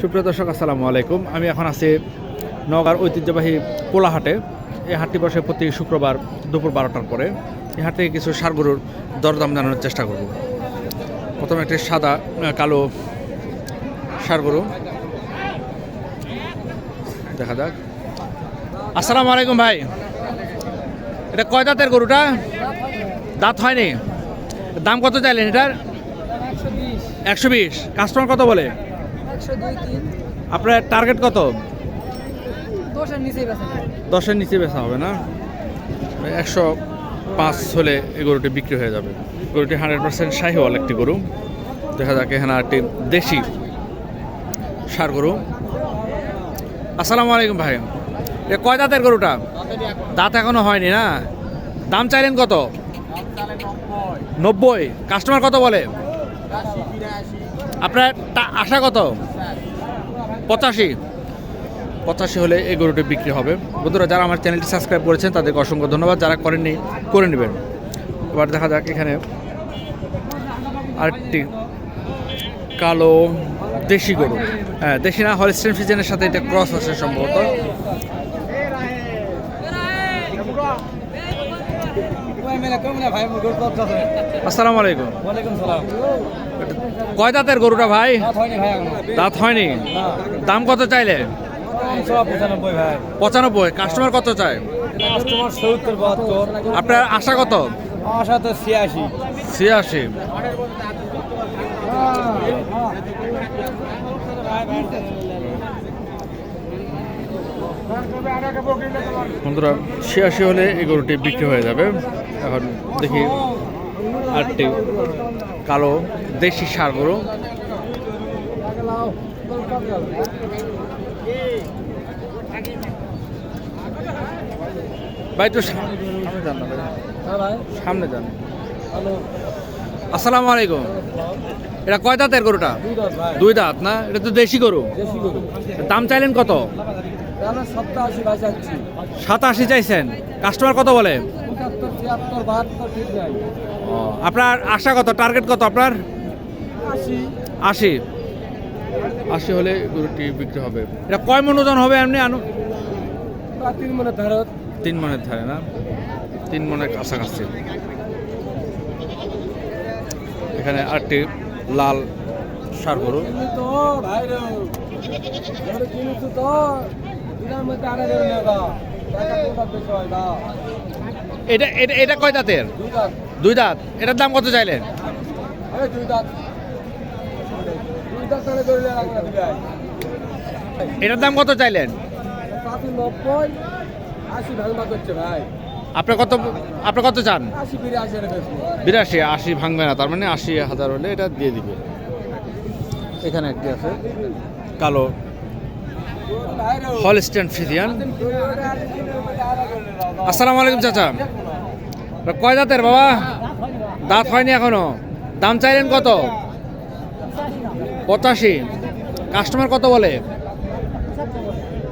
সুপ্রিয় দর্শক, আসসালামু আলাইকুম। আমি এখন আছি নওগাঁর ঐতিহ্যবাহী পোলাহাটে। এই হাটটি বসে প্রতি শুক্রবার দুপুর বারোটার পরে। এই হাট কিছু সার গরুর দরদাম জানানোর চেষ্টা করব। প্রথমে একটি সাদা কালো সার গরু দেখা যাক। আসসালামু আলাইকুম ভাই। এটা কয় দাঁতের গরুটা? দাঁত হয়নি। দাম কত চাইলেন এটার? একশো বিশ। কাস্টমার কত বলে? আপনার টার্গেট কত? দশের নিচে বেচা হবে না? একশো পাঁচ হলে এই গরুটি বিক্রি হয়ে যাবে। গরুটি হান্ড্রেড পার্সেন্ট শাহিওয়াল একটি গরু। দেখা যাক এখানে একটি দেশি সার গরু। আসসালামু আলাইকুম ভাই। এ কয় দাঁতের গরুটা? দাঁত এখনও হয়নি না? দাম চাইলেন কত? নব্বই। কাস্টমার কত বলে? আপনার আশা কত? পঁচাশি। পঁচাশি হলে এই গরুটি বিক্রি হবে। বন্ধুরা, যারা আমার চ্যানেলটি সাবস্ক্রাইব করেছেন, তাদেরকে অসংখ্য ধন্যবাদ। যারা করেননি, করে নেবেন। এবার দেখা যাক এখানে আরেকটি কালো দেশি গরু। হ্যাঁ দেশি না, হলস্টেন ফিজেনের সাথে এটা ক্রস আছে সম্ভবত। আসসালামু আলাইকুম। কয় দাঁতের গরুটা ভাই? দাঁত হয়নি দাম কত চাইলে? পঁচানব্বই কাস্টমার কত চায়? আপনার আশা কত? ছিয়াশি। ছিয়াশি। বন্ধুরা ছিয়াশি হলে এই গরুটি বিক্রি হয়ে যাবে। এখন দেখি আটটি কালো দেশি সার গরু। ভাই তো সামনে যান না ভাই। সামনে যান। আসসালামু আলাইকুম। এটা কয় দাঁতের গরুটা? দুই দাঁত না? এটা তো দেশি গরু। দাম চাইলেন কত? সাতাশি চাইছেন। কাস্টমার কত বলে? আপনার আশা কত? টার্গেট কত আপনার? আশি। আশি। হলে গরুটি বিক্রি হবে। এটা কয় মন ওজন হবে এমনি? আনু তিন মনে ধারত। তিন মনের ধারে না? তিন মনের কাছাকাছি। এখানে আটটি লাল সার গরু। তো ভাই ধরে তো এটা এটা এটা কয় দাঁতের? দুই দাঁত। এটার দাম কত চাইলেন? এটার দাম কত চাইলেন? আপনি কত আপনি কত চান? বিরাশি, আশি ভাঙবে না, তার মানে আশি হাজার হলে এটা দিয়ে দিবে। এখানে একটি আছে। কালো। রে হলস্টেন ফিজিয়ান। আসসালাম আলাইকুম চাচা। কয় দাঁতের বাবা? দাঁত হয়নি এখনও। দাম চাইলেন কত? পঁচাশি। কাস্টমার কত বলে?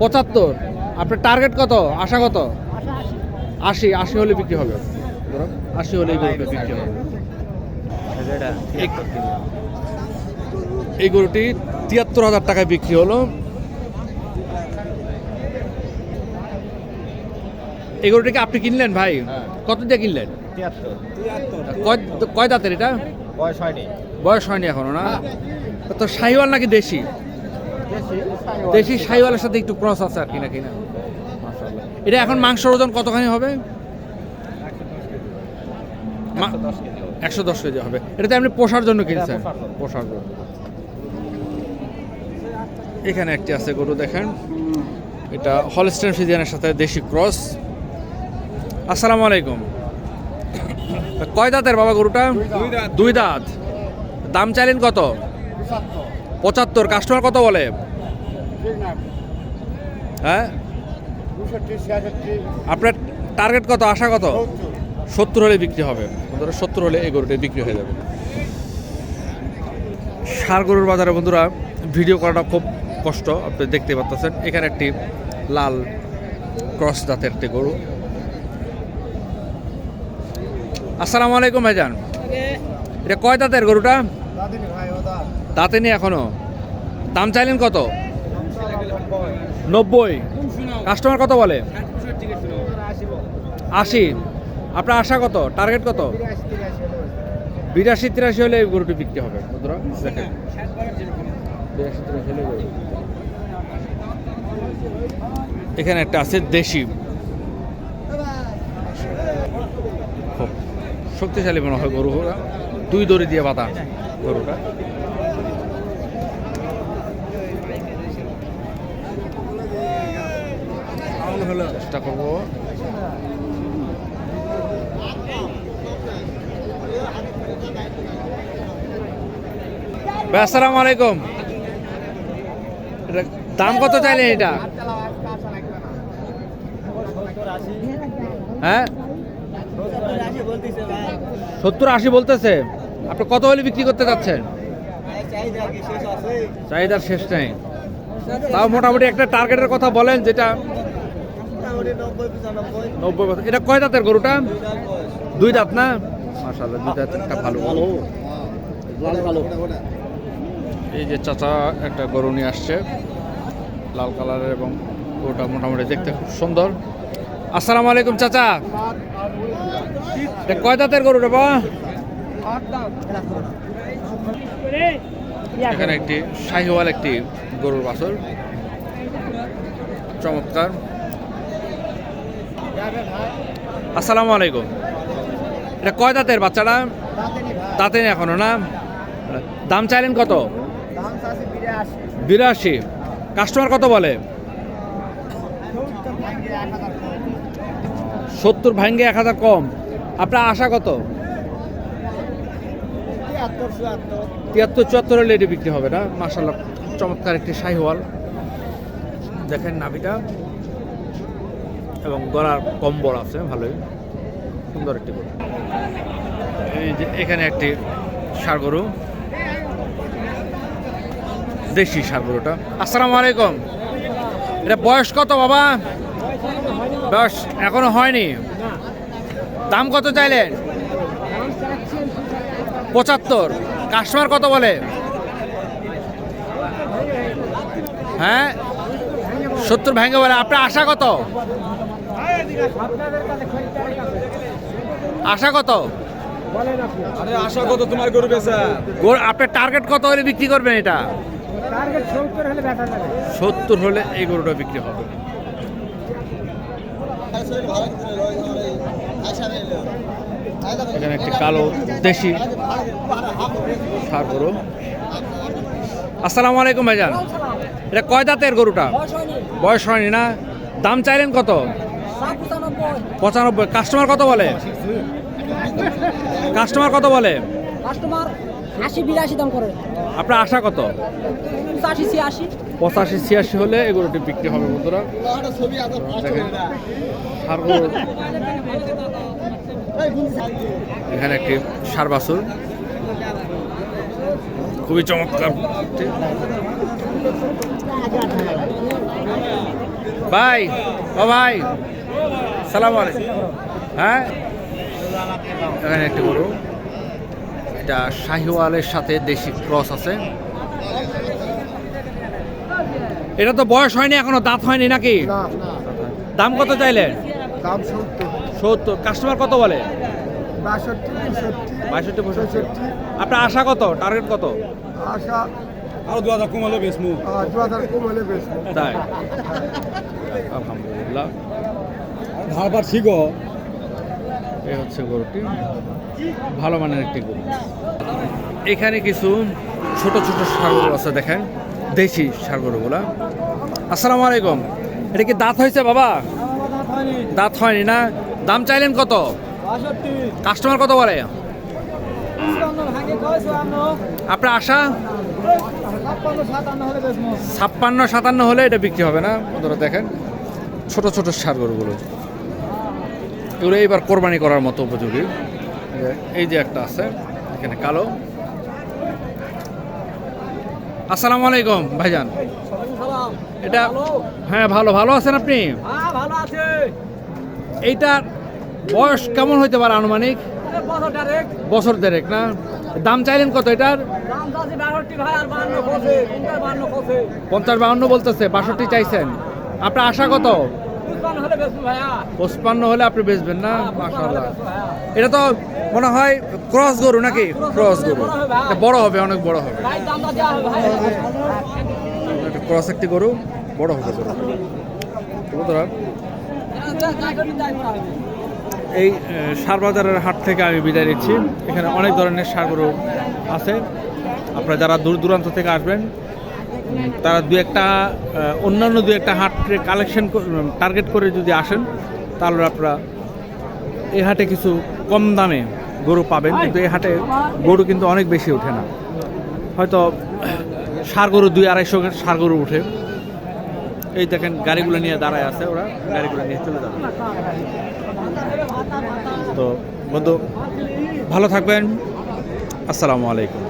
পঁচাত্তর। আপনার টার্গেট কত? আশা কত? আশি। আশি হলে বিক্রি হবে। আশি হলেই গরুটা বিক্রি হবে। এই গরুটি তিয়াত্তর হাজার টাকায় বিক্রি হলো। এই গরুটিকে আপনি কিনলেন ভাই? কত দিয়ে কিনলেন? কয় কয় দাঁতের এটা? বয়স হয়নি। বয়স হয়নি এখনও না? তো শাহিওয়াল নাকি দেশি? দেশি শাহিওয়ালের সাথে একটু ক্রস আছে আর কি নাকি না? এটা এখন মাংসর ওজন কতখানি হবে? একশো দশ কেজি হবে। এটা তো আপনি পোষার জন্য কিনছেন? পোষার জন্য। এখানে একটি আছে গরু দেখেন। এটা হলস্টেন ফিজিয়ানের সাথে দেশি ক্রস আসসালামু আলাইকুম। কয় দাঁতের বাবা গরুটা? দুই দাঁত। দাম চাইলেন কত? পঁচাত্তর। কাস্টমার কত বলে? হ্যাঁ? আপনার টার্গেট কত? আশা কত? সত্তর হলে বিক্রি হবে। বন্ধুরা সত্তর হলে এই গরুটা বিক্রি হয়ে যাবে। সার গরুর বাজারে বন্ধুরা ভিডিও করাটা খুব কষ্ট। আপনি দেখতে পাচ্ছেন এখানে একটি লাল ক্রস জাতের একটি গরু। আসসালামু আলাইকুম ভাইজান। এটা কয় দাঁতের গরুটা? তাতে নেই এখনও। দাম চাইলেন কত? নব্বই। কাস্টমার কত বলে? আশি। আপনার আশা কত? টার্গেট কত? বিরাশি তিরাশি হলে এই গরুটি বিক্রি হবে। এখানে একটা আছে দেশি। শক্তিশালী মনে হয় গরুটা দুই দড়ি দিয়ে বাঁধা গরুটা। চেষ্টা করব। আসসালামু আলাইকুম। দাম কত চাইলেন এটা? হ্যাঁ? সত্তর আশি বলতেছে। আপনি কত হলে বিক্রি করতে যাচ্ছেন? চাহিদার শেষ নেই। তাও মোটামুটি একটা টার্গেটের কথা বলেন যেটা নব্বই বছর। এটা কয় দাঁতের গরুটা? দুই দাঁত না? মাশাল্লাহ দুই দাঁত একটা ভালো এই যে চাচা একটা গরু নিয়ে আসছে। লাল কালারের এবং গরুটা মোটামুটি দেখতে খুব সুন্দর। আসসালামু আলাইকুম চাচা। কয় দাঁতের গরুটা বা এখানে একটি শাহিওয়াল একটি গরুর বাছর। চমৎকার। আসসালামু আলাইকুম। এটা কয় দাঁতের বাচ্চাটা? দাঁতে এখনও না? দাম চাইলেন কত? বিরাশি। কাস্টমার কত বলে? সত্তর ভাঙ্গে এক হাজার কম। আপনার আশা কত? তিয়াত্তর চুয়াত্তর। হলে এটি বিক্রি হবে না। মাসাল্লাহ চমৎকার একটি শাহিওয়াল দেখেন নাভিটা। এবং গলার কম্বল আছে ভালোই। সুন্দর একটি গরু। এই যে এখানে একটি ষাড় গরু দেশি ষাড় গরুটা আসসালামু আলাইকুম। এটা বয়স কত বাবা? বয়স এখনও হয়নি। দাম কত চাইলেন পঁচাত্তর। কাস্টমার কত বলে? হ্যাঁ? সত্তর ভেঙে বলে। আপনার আশা কত? আশা কত? আরে আশা কত তোমার গরু বেচা? আপনার টার্গেট কত হলে বিক্রি করবেন এটা? সত্তর হলে এই গরুটা বিক্রি হবে। এখানে একটি কালো দেশি ষাড় গরু আসসালামু আলাইকুম ভাইজান। এটা কয় দাঁতের গরুটা? বয়স হয়নি না? দাম চাইলেন কত? পঁচানব্বই। কাস্টমার কত বলে? কাস্টমার কত বলে? কাস্টমার আশি বিরাশি দাম করে। আপনার আশা কত? পঁচাশি ছিয়াশি। পঁচাশি ছিয়াশি হলে এই গরুটি বিক্রি হবে বন্ধুরা। এখানে একটি সার বাছুর। খুবই চমৎকার। ভাই ও ভাই সালাম আলাইকুম। হ্যাঁ? এখানে একটি গরু। এটা শাহিওয়ালের সাথে দেশি ক্রস আছে। এটা তো বয়স হয়নি এখনও দাঁত হয়নি নাকি? দাম কত চাইলে দাম সত্তর। সত্তর। কাস্টমার কত বলে? বাষট্টি পঁয়ষট্টি আপনার আশা কত? টার্গেট কত? আশা আরও দু হাজার কমালে বেশ বেচমু দু হাজার কমালে বেচমু তাই? আলহামদুলিল্লাহ। ধারবার ঠিক এই হচ্ছে গরুটি। ভালো মানের একটি গরু। এখানে কিছু ছোট ছোট সারগরু আছে, দেখেন। দেশি সারগরুগুলা। আসসালামু আলাইকুম। এটা কি দাঁত হয়েছে বাবা? দাঁত হয়নি না? দাম চাইলেন কত? কাস্টমার কত বলে? আপনার আশা? ছাপ্পান্ন, সাতান্ন হলে এটা বিক্রি হবে না? বন্ধুরা দেখেন। ছোট ছোট সার গরুগুলো এগুলো এইবার কোরবানি করার মতো উপযোগী। এই যে- একটা আছে, এখানে কালো। আসসালামু আলাইকুম, ভাইজান। এটা হ্যাঁ ভালো ভালো আছেন আপনি? এইটার বয়স কেমন হইতে পারে আনুমানিক? বছর দেড়েক, না? দাম চাইলেন কত এটার? পঞ্চাশ বাউন্ন বলতেছে, বাষট্টি চাইছেন। আপনার আশা কত? পঁচপান্ন হলে আপনি বেচবেন না? মাশাল্লাহ এটা তো মনে হয় ক্রস গরু নাকি? ক্রস গরু। বড় হবে অনেক বড় হবে। ক্রস একটি গরু বড় হবে গরু। বন্ধুরা এই সার বাজারের হাট থেকে আমি বিদায় নিচ্ছি। এখানে অনেক ধরনের সার গরু আছে। আপনারা যারা দূর দূরান্ত থেকে আসবেন তারা দু একটা অন্যান্য দু একটা হাটে কালেকশন টার্গেট করে যদি আসেন, তাহলে আপনারা এই হাটে কিছু কম দামে গরু পাবেন। কিন্তু এই হাটে গরু কিন্তু অনেক বেশি ওঠে না। হয়তো সার গরু দুই আড়াইশো সার গরু উঠে এই দেখেন, গাড়িগুলো নিয়ে দাঁড়ায় আছে ওরা। গাড়িগুলো নিয়ে চলে যাবে। তো বন্ধু, ভালো থাকবেন। আসসালামু আলাইকুম।